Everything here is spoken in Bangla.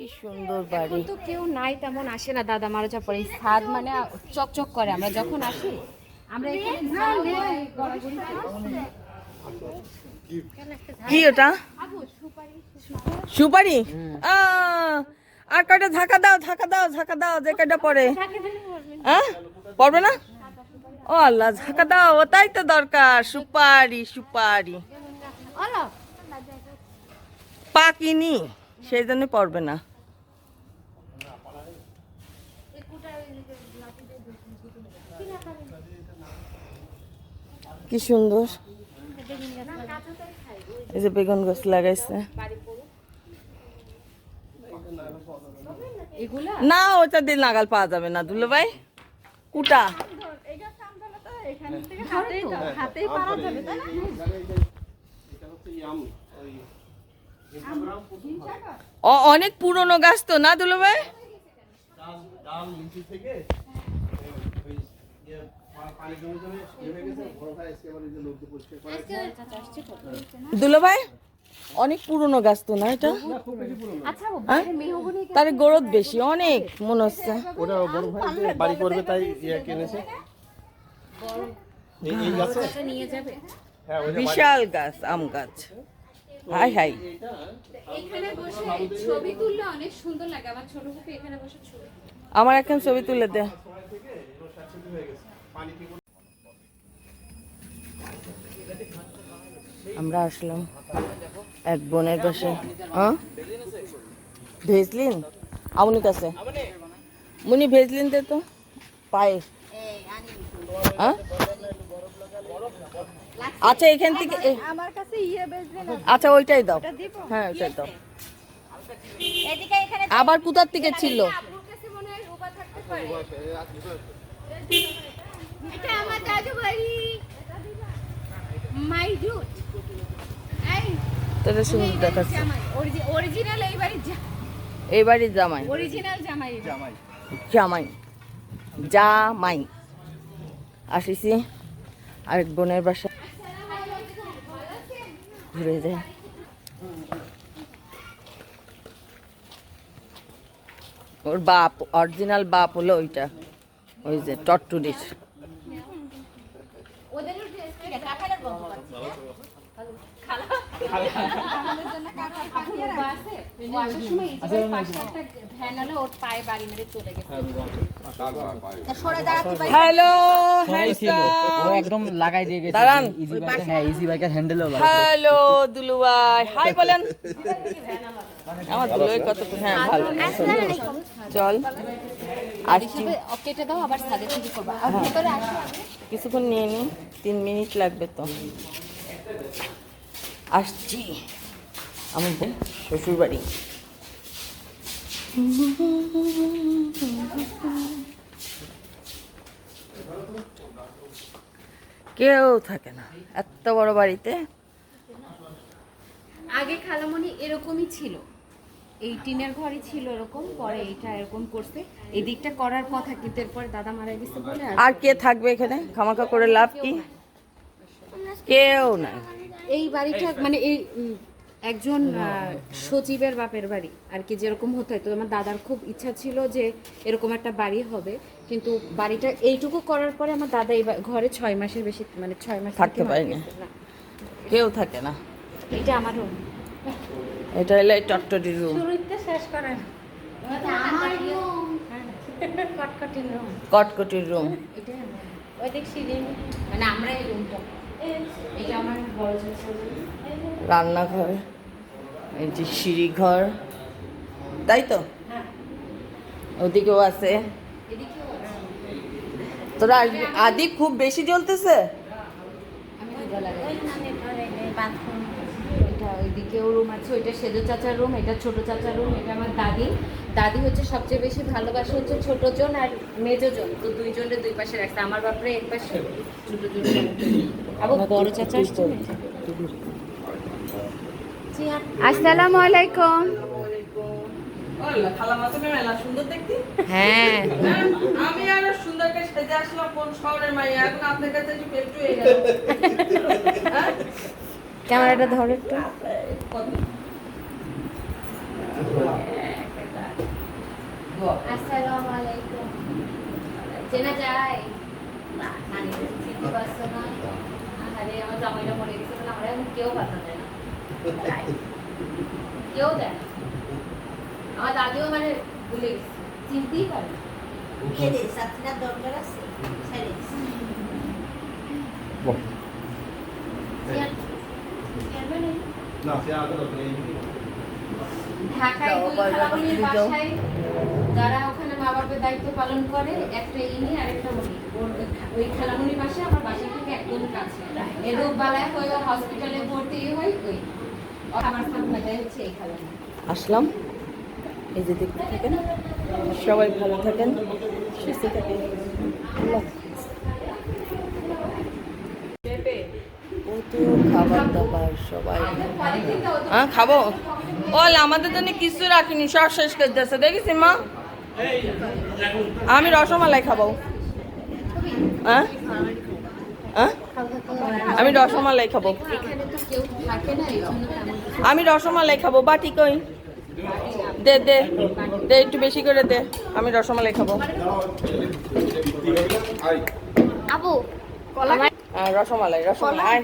কি সুন্দর বাড়ি। তো কেউ নাই তেমন আসে না। দাদা মারা যাওয়ার পরে এই ছাদ মানে চকচক করে। আমরা যখন আসি আমরা এখানে। কি ওটা? সুপারি? আর কয়টা ধাক্কা দাও ধাক্কা দাও ধাক্কা দাও যে কয়টা পড়ে। হ্যাঁ পড়বে না? ও আল্লাহ ধাক্কা দাও ওটাই তো দরকার। সুপারি সুপারি। পাকিনি সেই জন্য পড়বে না। কি সুন্দর। এই যে বেগুন গাছ লাগাইছে। না ওটা দিয়ে নাগাল পাওয়া যাবে না দুলো ভাই। কুটা। হাতেই তো, হাতেই পারা যাবে তাই না? অ- অনেক পুরনো গাছ তো না দুলো ভাই? থেকে ওই ইয়ে পানি জমে জমে জমে গেছে বড় ভাই আজকে আবার এই যে লোক দিয়ে পরিষ্কার করে দুলো ভাই অনেক পুরনো গাছ তো না এটা? আচ্ছা ও তার গরদ বেশি অনেক মনে হচ্ছে। ওটা বড় ভাই বাড়ি করবে তাই ইয়ে কিনেছে। এই এই গাছে? গাছটা নিয়ে যাবে। হ্যাঁ বিশাল গাছ আম গাছ। Hi hi. এখানে বসে ছবি তুললে অনেক সুন্দর লাগে আমার ছোট বুকে এখানে বসে ছবি আমার এখন ছবি তুলে দে। আমরা আসলাম এক বোনের পাশে হ্যাঁ? ভেজলিন? আমনি কাছে। মুনি ভেজলিন দে তো। পায়ে। হ্যাঁ? আচ্ছা এখান থেকে আমার কাছে ইয়ে আচ্ছা ওইটাই দাও। হ্যাঁ ওইটাই দাও। এদিকে এখানে আবার কোথার থেকে ছিল? এটা আমার দাদু বাড়ি। My jute. এই তোদের সুন্দর দেখাচ্ছে। জামাই। অরিজিনাল এই বাড়ির এই বাড়ির জামাই। অরিজিনাল জামাই এটা। জামাই। জামাই। আসিছি আরেক বোনের বাসা। ঘুরে যায় ওর বাপ অরিজিনাল বাপ হলো ওইটা। ওই যে টট্টুরির। ওদেরও হ্যালো ও একদম লাগাই দিয়ে গেছে। ইজি বাইক হ্যাঁ ইজি বাইকের হ্যান্ডেলও হ্যালো দুলুয়াই হাই বলেন। আমার দুলুয়াই কত হ্যাঁ ভালো। চল। আসছি। কেটে দাও আবার সাদে থেকে করবা। আর কিছুক্ষণ নিয়ে নি তিন মিনিট লাগবে তো। আসছি। আমার শ্বশুর বাড়ি কেউ থাকে না এত বড় বাড়িতে। আগে খালামণি এরকমই ছিল। এই টিনের ঘরই ছিল এরকম পরে এইটা এরকম করছে। এই দিকটা করার কথা কিন্তু এরপরে দাদা মারা গেছে বলে আর কে থাকবে এখানে? খামাখা করে লাভ কি? কেউ না এই বাড়িটা মানে এই একজন সচিবের বাপের বাড়ি আর কি যেরকম হতো তো আমার দাদার খুব ইচ্ছা ছিল যে এরকম একটা বাড়ি হবে। কিন্তু বাড়িটা এইটুকু করার পরে আমার দাদা এই ঘরে ছয় মাসের বেশি মানে ছয় মাস থাকতে পারেনি। না, কেউ থাকে না। এটা আমার রুম এটা হলো এই টট্টরি রুম শুরুতে শেষ করেন আমার রুম কটকটির রুম কটকটির রুম এটা ওই দেখ সিঁড়ি মানে আমরা এই রুমটা এটা আমার বড় শ্বশুর রান্নাঘর এই যে সিঁড়ি ঘর তাই তো? হ্যাঁ। ওদিকেও আছে। তোরা আদি খুব বেশি জ্বলতেছে? ওইদিকেও রুম আছে। ওইটা সেজো চাচার রুম এটা ছোট চাচার রুম এটা আমার দাদি। দাদি হচ্ছে সবচেয়ে বেশি ভালোবাসে হচ্ছে ছোট জন আর মেজো জন। তো দুইজনের দুই পাশে রাখছে। আমার বাপরে এক পাশে। ছোট জন। আবার বড় চাচা আসছে আসসালামু আলাইকুম হ্যাঁ। আমি কোন শহরের এখন আপনার কাছে ক্যামেরাটা ধরো একটু। আলাইকুম চেনা যায়? না? আমার জামাইটা মরে গেছে আমরা কেউ পাতা দেয় না কেউ দেয় আমার দাদিও মানে ভুলে গেছে। চিনতেই পারে ঢাকায়। বাসায় যারা ওখানে মা বাপের দায়িত্ব পালন করে একটা ইনি আর একটা উনি। ওই খা- ওই পাশে আমার বাসা থেকে একদম কাছে। এই রোগ বালায় হয়ে হসপিটালে ভর্তি হয় ওই। আসলাম। এই যে দেখতে থাকেন। সবাই ভালো থাকেন, সুস্থ থাকেন। সবাই। হ্যাঁ খাব। বল আমাদের শেষ দেখেছি, মা? আমি রসমালাই খাব। হ্যাঁ? হ্যাঁ? আমি রসমালাই খাব। আমি রসমালাই খাব বাটি কই? দে দে দে একটু বেশি করে দে। আমি রসমালাই খাব। রসমালাই রসমালাই